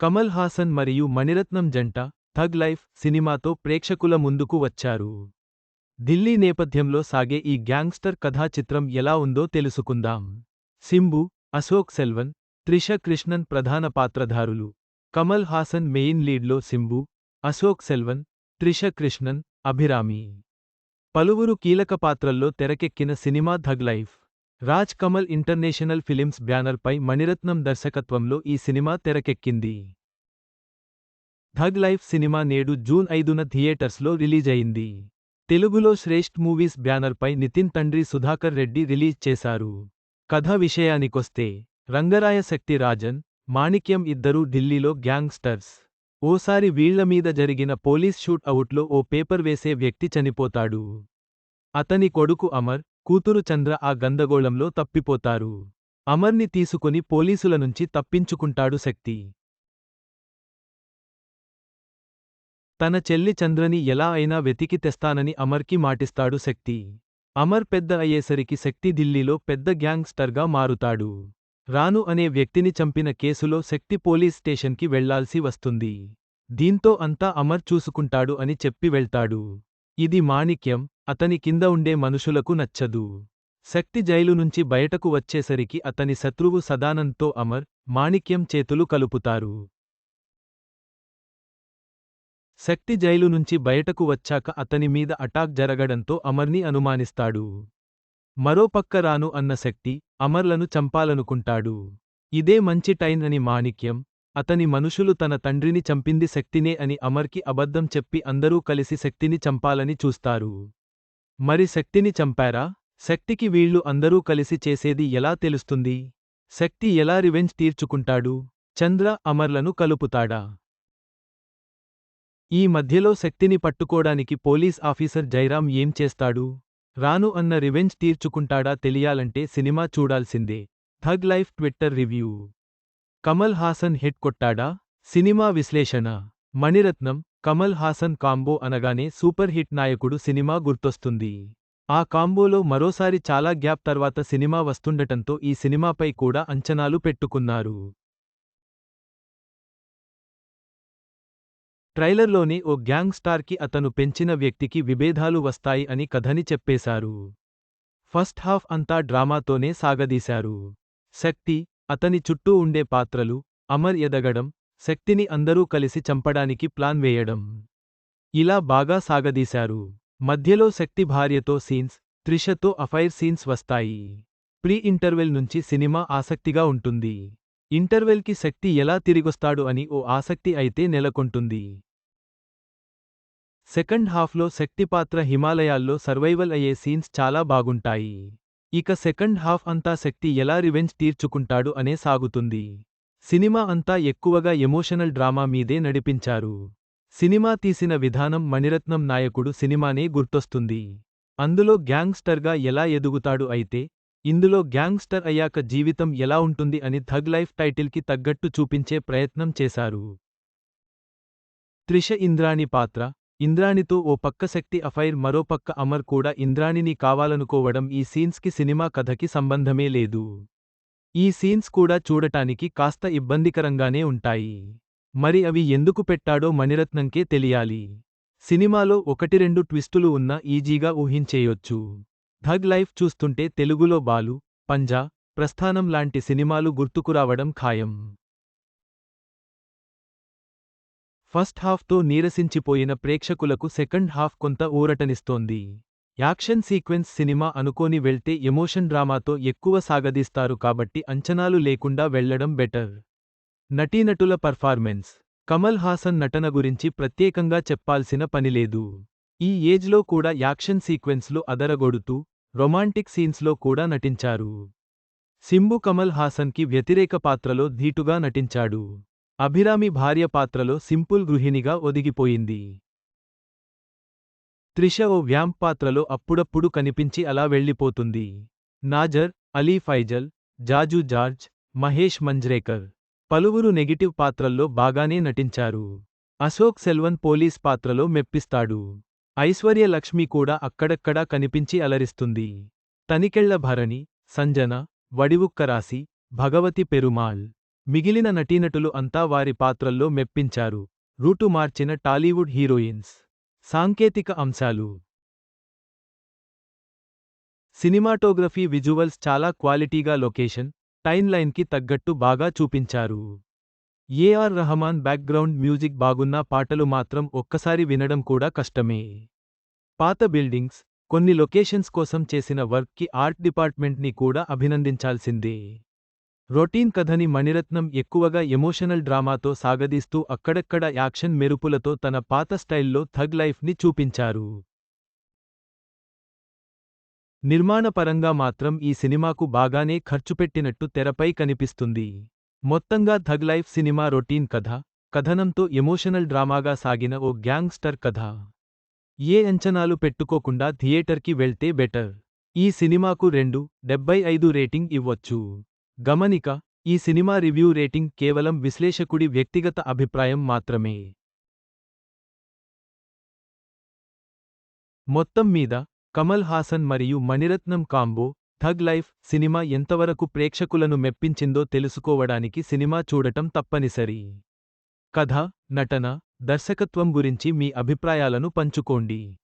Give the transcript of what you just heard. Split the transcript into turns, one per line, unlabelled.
కమల్ హాసన్ మరియు మణిరత్నం జంట tug life సినిమాతో ప్రేక్షకుల ముందుకు వచ్చారు. ఢిల్లీ నేపథ్యంలో సాగే ఈ గ్యాంగ్స్టర్ కథా చిత్రం ఎలా ఉందో తెలుసుకుందాం. సింబు అశోక్ సెల్వన్ త్రిష కృష్ణన్ ప్రధాన పాత్రధారులు. కమల్ హాసన్ మెయిన్ లీడ్లో సింబు అశోక్ సెల్వన్ త్రిష కృష్ణన్ అభిరామి. పలువురు కీలక పాత్రల్లో తెరకెక్కిన cinema Thug Life. Raj Kamal International Films బ్యానర్పై మణిరత్నం దర్శకత్వంలో ఈ సినిమా తెరకెక్కింది. ధగ్ లైఫ్ సినిమా నేడు జూన్ ఐదున థియేటర్స్లో రిలీజ్ అయింది తెలుగులో శ్రేష్ఠ్ మూవీస్ బ్యానర్పై నితిన్ తండ్రి సుధాకర్ రెడ్డి రిలీజ్ చేశారు. కథ విషయానికొస్తే రంగరాయ శక్తి రాజన్ మాణిక్యం ఇద్దరూ ఢిల్లీలో గ్యాంగ్స్టర్స్. ఓసారి వీళ్ళమీద జరిగిన పోలీస్ షూట్ అవుట్లో ఓ పేపర్ వేసే వ్యక్తి చనిపోతాడు. అతని కొడుకు అమర్ కూతురు చంద్ర ఆ గందగోళంలో తప్పిపోతారు. అమర్ని తీసుకుని పోలీసుల నుంచి తప్పించుకుంటాడు శక్తి. తన చెల్లి చంద్రని ఎలా అయినా వెతికి తెస్తానని అమర్కి మాటిస్తాడు శక్తి. అమర్ పెద్ద అయ్యేసరికి శక్తి ఢిల్లీలో పెద్ద గ్యాంగ్స్టర్గా మారుతాడు. రాను అనే వ్యక్తిని చంపిన కేసులో శక్తి పోలీస్ స్టేషన్కి వెళ్ళాల్సి వస్తుంది. దీంతో అంతా అమర్ చూసుకుంటాడు అని చెప్పి వెళ్తాడు. ఇది మాణిక్యం అతని కింద ఉండే మనుషులకు నచ్చదు. శక్తి జైలు నుంచి బయటకు వచ్చేసరికి అతని శత్రువు సదానంద్తో అమర్ మాణిక్యం చేతులు కలుపుతారు. శక్తి జైలు నుంచి బయటకు వచ్చాక అతని మీద అటాక్ జరగడంతో అమర్ని అనుమానిస్తాడు. మరోపక్క రాను అన్న శక్తి అమర్లను చంపాలనుకుంటాడు. ఇదే మంచి టైన్ అని మాణిక్యం అతని మనుషులు తన తండ్రిని చంపింది శక్తినే అని అమర్కి అబద్ధం చెప్పి అందరూ కలిసి శక్తిని చంపాలని చూస్తారు. మరి శక్తిని చంపారా? శక్తికి వీళ్ళు అందరూ కలిసి చేసేది ఎలా తెలుస్తుంది? శక్తి ఎలా రివెంజ్ తీర్చుకుంటాడు? చంద్ర అమర్లను కలుపుతాడా? ఈ మధ్యలో శక్తిని పట్టుకోడానికి పోలీస్ ఆఫీసర్ జైరాం ఏం చేస్తాడు? రాను అన్న రివెంజ్ తీర్చుకుంటాడా తెలియాలంటే సినిమా చూడాల్సిందే. Thug Life Twitter review. Kamal Haasan hit కొట్టాడా? Cinema విశ్లేషణ. మణిరత్నం కమల్ హాసన్ కాంబో అనగానే సూపర్ హిట్ నాయకుడు సినిమా గుర్తొస్తుంది. ఆ కాంబోలో మరోసారి చాలా గ్యాప్ తర్వాత సినిమా వస్తుండటంతో ఈ సినిమాపై కూడా అంచనాలు పెట్టుకున్నారు. ట్రైలర్లోనే ఓ గ్యాంగ్ స్టార్కి అతను పెంచిన వ్యక్తికి విభేదాలు వస్తాయి అని కథని చెప్పేశారు. ఫస్ట్ హాఫ్ అంతా డ్రామాతోనే సాగదీశారు. శక్తి అతని చుట్టూ ఉండే పాత్రలు అమర్ ఎదగడం శక్తిని అందరూ కలిసి చంపడానికి ప్లాన్ వేయడం. ఇలా బాగా సాగదీశారు. మధ్యలో శక్తి భార్యతో సీన్స్ త్రిషతో అఫైర్ సీన్స్ వస్తాయి. ప్రీ ఇంటర్వెల్ నుంచి సినిమా ఆసక్తిగా ఉంటుంది. ఇంటర్వెల్కి శక్తి ఎలా తిరిగొస్తాడు అని ఓ ఆసక్తి అయితే నెలకొంటుంది. సెకండ్ హాఫ్లో శక్తి పాత్ర హిమాలయాల్లో సర్వైవల్ అయ్యే సీన్స్ చాలా బాగుంటాయి. ఇక సెకండ్ హాఫ్ అంతా శక్తి ఎలా రివెంజ్ తీర్చుకుంటాడు అనే సాగుతుంది. సినిమా అంతా ఎక్కువగా ఎమోషనల్ డ్రామా మీదే నడిపించారు. సినిమా తీసిన విధానం మణిరత్నం నాయకుడు సినిమానే గుర్తొస్తుంది. అందులో గ్యాంగ్స్టర్గా ఎలా ఎదుగుతాడు అయితే ఇందులో గ్యాంగ్స్టర్ అయ్యాక జీవితం ఎలా ఉంటుంది అని థగ్ లైఫ్ టైటిల్కి తగ్గట్టు చూపించే ప్రయత్నం చేశారు. త్రిష ఇంద్రాణి పాత్ర ఇంద్రాణితో ఓ పక్క శక్తి అఫైర్ మరో పక్క అమర్ కూడా ఇంద్రాణిని కావాలనుకోవడం ఈ సీన్స్కి సినిమా కథకి సంబంధమే లేదు. ఈ సీన్స్ కూడా చూడటానికి కాస్త ఇబ్బందికరంగానే ఉంటాయి. మరి అవి ఎందుకు పెట్టాడో మణిరత్నంకే తెలియాలి. సినిమాలో ఒకటి రెండు ట్విస్టులు ఉన్నా ఈజీగా ఊహించేయొచ్చు. ధగ్ లైఫ్ చూస్తుంటే తెలుగులో బాలు పంజా ప్రస్థానం లాంటి సినిమాలు గుర్తుకురావడం ఖాయం. ఫస్ట్ హాఫ్తో నీరసించిపోయిన ప్రేక్షకులకు సెకండ్ హాఫ్ కొంత ఊరటనిస్తోంది. యాక్షన్ సీక్వెన్స్ సినిమా అనుకోని వెళ్తే ఎమోషన్ డ్రామాతో ఎక్కువ సాగదీస్తారు కాబట్టి అంచనాలు లేకుండా వెళ్ళడం బెటర్. నటీనటుల పర్ఫార్మెన్స్. కమల్ హాసన్ నటన గురించి ప్రత్యేకంగా చెప్పాల్సిన పనిలేదు ఈ ఏజ్లో కూడా యాక్షన్ సీక్వెన్స్లో అదరగొడుతూ రొమాంటిక్ సీన్స్లో కూడా నటించారు. సింబు కమల్ హాసన్కి వ్యతిరేక పాత్రలో ధీటుగా నటించాడు. అభిరామి భార్య పాత్రలో సింపుల్ గృహిణిగా ఒదిగిపోయింది. త్రిష ఓ వ్యాంప్ పాత్రలో అప్పుడప్పుడు కనిపించి అలా వెళ్ళిపోతుంది. నాజర్ అలీ ఫైజల్ జాజు జార్జ్ మహేష్ మంజ్రేకర్ పలువురు నెగిటివ్ పాత్రల్లో బాగానే నటించారు. అశోక్ సెల్వన్ పోలీస్ పాత్రలో మెప్పిస్తాడు. ఐశ్వర్య లక్ష్మి కూడా అక్కడక్కడా కనిపించి అలరిస్తుంది. తనికెళ్ళ భరణి సంజన వడివుక్కరాసి భగవతి పెరుమాళ్ మిగిలిన నటీనటులు అంతా వారి పాత్రల్లో మెప్పించారు. రూటు మార్చిన టాలీవుడ్ హీరోయిన్స్ సాంకేతిక అంశాలు. సినిమాటోగ్రఫీ విజువల్స్ చాలా క్వాలిటీగా లొకేషన్ టైమ్లైన్కి తగ్గట్టు బాగా చూపించారు. ఏఆర్ రహమాన్ బ్యాక్గ్రౌండ్ మ్యూజిక్ బాగున్నా పాటలు మాత్రం ఒక్కసారి వినడం కూడా కష్టమే. పాత బిల్డింగ్స్ కొన్ని లొకేషన్స్ కోసం చేసిన వర్క్కి ఆర్ట్ డిపార్ట్మెంట్ని కూడా అభినందించాల్సిందే. రొటీన్ కథని మణిరత్నం ఎక్కువగా ఎమోషనల్ డ్రామాతో సాగదీస్తూ అక్కడక్కడ యాక్షన్ మెరుపులతో తన పాత స్టైల్లో థగ్ లైఫ్ని చూపించారు. నిర్మాణపరంగా మాత్రం ఈ సినిమాకు బాగానే ఖర్చుపెట్టినట్టు తెరపై కనిపిస్తుంది. మొత్తంగా థగ్ లైఫ్ సినిమా రొటీన్ కథ కథనంతో ఎమోషనల్ డ్రామాగా సాగిన ఓ గ్యాంగ్స్టర్ కథ. ఏ అంచనాలు పెట్టుకోకుండా థియేటర్కి వెళ్తే బెటర్. ఈ సినిమాకు రెండు డెబ్బై ఐదు రేటింగ్ ఇవ్వొచ్చు. గమనిక ఈ సినిమా రివ్యూ రేటింగ్ కేవలం విశ్లేషకుడి వ్యక్తిగత అభిప్రాయం మాత్రమే. మొత్తం మీద కమల్ హాసన్ మరియు Maniratnam combo Thug Life cinema ఎంతవరకు ప్రేక్షకులను మెప్పించిందో తెలుసుకోవడానికి సినిమా చూడటం తప్పనిసరి. కథ నటన దర్శకత్వం గురించి మీ అభిప్రాయాలను పంచుకోండి.